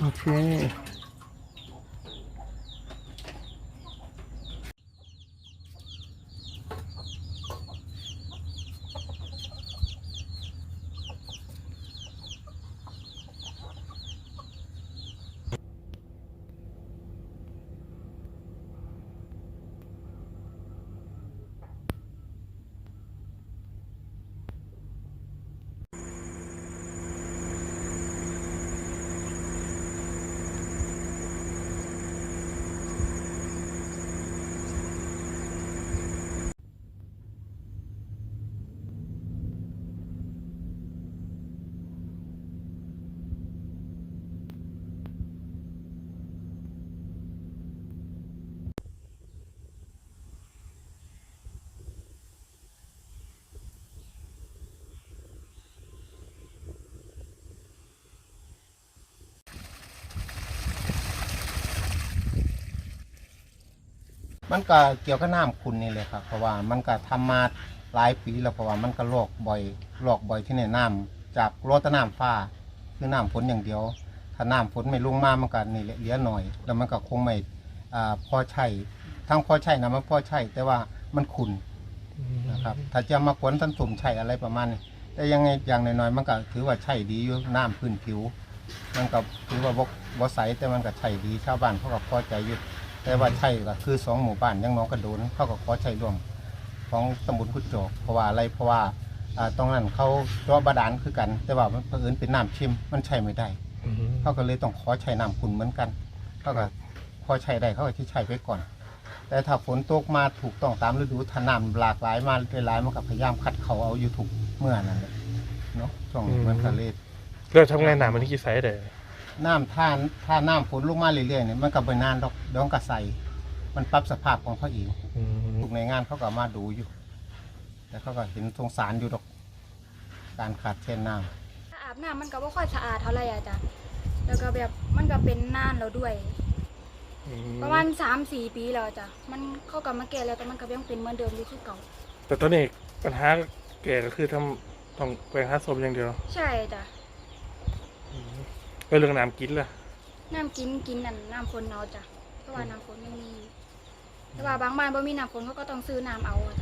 โมันก็เกี่ยวกับน้ำคุณนี่เลยครับ เพราะว่ามันก็ทำมาหลายปีแล้วเพราะว่ามันก็ลอกบ่อยลอกบ่อยที่ในน้ำจากรดแต่น้ำฟ้าคือน้ำฝนอย่างเดียว ถ้าน้ำฝนไม่ลงมามันก็นี่แหละเหลือหน่อย แล้วมันก็คงไม่อ่าพอใช่ทั้งพอใช่นะมันพอใช่แต่ว่ามันขุนนะครับถ้าจะมากวนทันสุ่มใช่อะไรประมาณนี้แต่ยังไงอย่างน้อยๆมันก็ถือว่าใช่ดีอยู่น้ำพื้นผิว มันก็ถือว่าบ่บ่ใสแต่มันก็ใช่ดีชาวบ้านเขาก็พอใจอยู่ แต่ว่าใช่ก็คือสองหมู่บ้านยังน้องกระโดนเขาก็ขอใช้ร่วมของตำบลกุดจอกเพราะว่าอะไรเพราะว่าอ่าตรงนั้นเขาเจาะบาดาลคือกัน แต่ว่ามันเผอิญเป็นน้ำชิมมันใช้ไม่ได้ อืมเขาก็เลยต้องขอใช้น้ำขุ่นเหมือนกันเขาก็พอใช้ได้เขาก็ที่ใช้ไปก่อน แต่ถ้าฝนตกมาถูกต้องตามฤดูถ้าน้ำหลากหลายมาหลายๆมันก็พยายามคัดเขาเอาอยู่ถูกเมื่อนั่นแหละเนาะช่วงนี้มันก็เลยแล้วทำไงหนามันกี่ไซส์เด้อน้ำท่าถ้าน้ำฝนลงมาเรื่อยๆเนี่ยมันก็ไม่นานดอกเดี๋ยวมันก็ใสมันปรับสภาพของเขาเองอืมทุกในงานเขาก็มาดูอยู่ แต่เขาก็เห็นสงสารอยู่ดอก การขาดเช่นน้ถ้าอาบน้ำมันก็บ่ค่อยสะอาดเท่าไหร่อะจ้ะแล้วก็แบบมันก็เป็นนานแล้วด้วยอืมประมาณสามสี่ปีแล้วอะจ้ะ มันเข้ากับมาแก่แล้วแต่มันก็ยังเป็นเหมือนเดิมอยู่คือเก่า แต่ตอนนี้ปัญหาแก่ก็คือทำต้องไปหาสมอย่างเดียวใช่จ้ะก็เรื่องน้ำกินล่ะน้ำกินกินนั่นน้ำฝนเอาจ้ะ เพราะว่าน้ำฝนยังมี แต่ว่าบางบ้านบ่มีน้ำฝนเขาก็ต้องซื้อน้ำเอาอะ